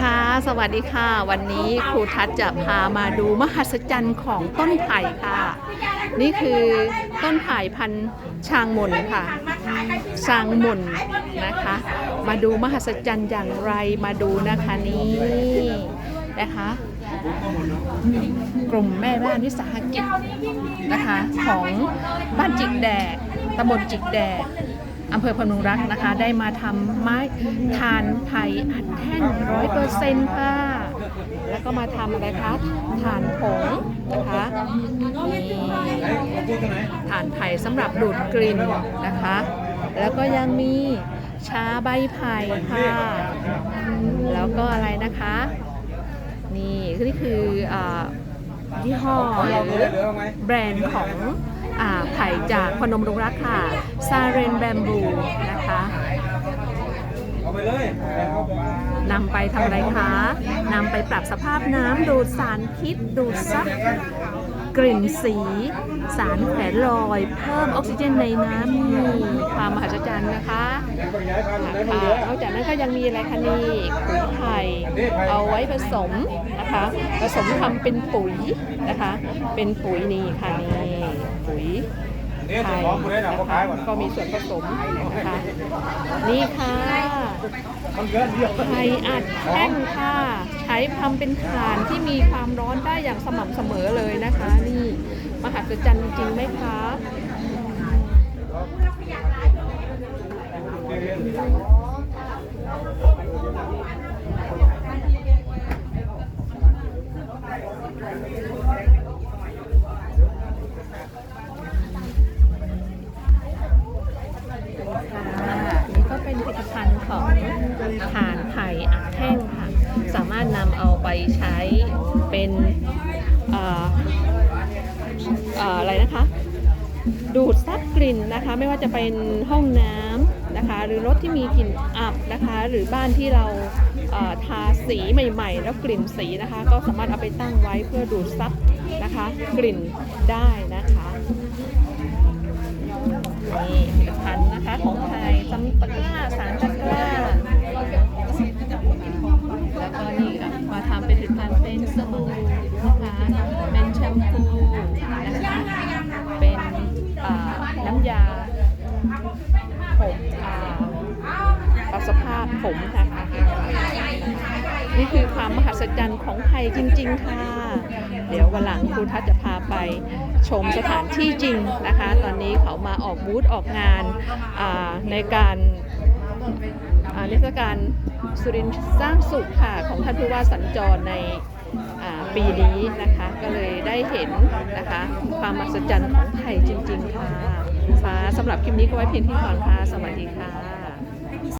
ค่ะสวัสดีค่ะ วันนี้ครูทัศน์จะพามาดูมหัศจรรย์ของต้นไผ่ค่ะ นี่คือต้นไผ่พันชางมนค่ะชางมนนะคะ มาดูมหัศจรรย์อย่างไรมาดูนะคะนี่นะคะกลุ่มแม่บ้านวิสาหกิจนะคะของบ้านจิกแดดตำบลจิกแดด อำเภอพนมรักนะคะ ได้มาทำไม้ทานไผ่อัดแท่งร้อยเปอร์เซ็นต์ค่ะ แล้วก็มาทำอะไรคะทานผงนะคะนี่ทานไผ่สำหรับดูดกลิ่นนะคะ แล้วก็ยังมีชาใบไผ่ค่ะ แล้วก็อะไรนะคะ นี่นี่คืออายี่ห้อหรือแบรนด์ของ ไผ่จากพนมรุงรักค่ะ ซาเรนแบมบูนะคะนำไปทำอะไรคะนำไปปรับสภาพน้ำดูดสารพิษดูดซับกลิ่นสี สารแผลลอย เพิ่มออกซิเจนในน้ำนี่ความมหัศจรรย์นะคะนธุ์ค่ะนอกจากนั้นก็ยังมีอะไรคะนี่ขุยไผ่เอาไว้ผสมนะคะ ผสมทำเป็นปุ๋ยนะคะ เป็นปุ๋ยนี่ค่ะนี่ ปุ๋ยนี่ไทตัวยของคุณได้หนักนะเขาคะขายก่อนก็มีส่วนผสมนะคะนี่ค่ะมันเยอะเดียวไข่อัดแท่งค่ะ ใช้ทำเป็นถ่านที่มีความร้อนได้อย่างสม่ำเสมอเลยนะคะ นี่มหัศจรรย์จริงไหมคะค่ ถ่านไผ่อัดแท่งค่ะ สามารถนำเอาไปใช้เป็นเอ่อะไรนะคะ ดูดซับกลิ่นนะคะ ไม่ว่าจะเป็นห้องน้ำนะคะ หรือรถที่มีกลิ่นอับนะคะ หรือบ้านที่เราทาสีใหม่ ๆ แล้วกลิ่นสีนะคะ ก็สามารถเอาไปตั้งไว้เพื่อดูดซับนะคะ กลิ่นได้นะคะนี่ สภาพผมนะคะนี่คือความมหัศจรรย์ของไทยจริง ๆ ค่ะ เดี๋ยววันหลังครูทัศน์จะพาไปชมสถานที่จริงนะคะ ตอนนี้เขามาออกบูธออกงานในการอ่าเทศกาลสุรินทร์สร้างสุขค่ะ ของท่านผู้ว่าสัญจรในปีนี้นะคะก็เลยได้เห็นนะคะ ความมหัศจรรย์ของไทยจริง ๆ ค่ะค่ะสำหรับคลิปนี้ก็ไว้เพียงที่ก่อนค่ะ สวัสดีค่ะ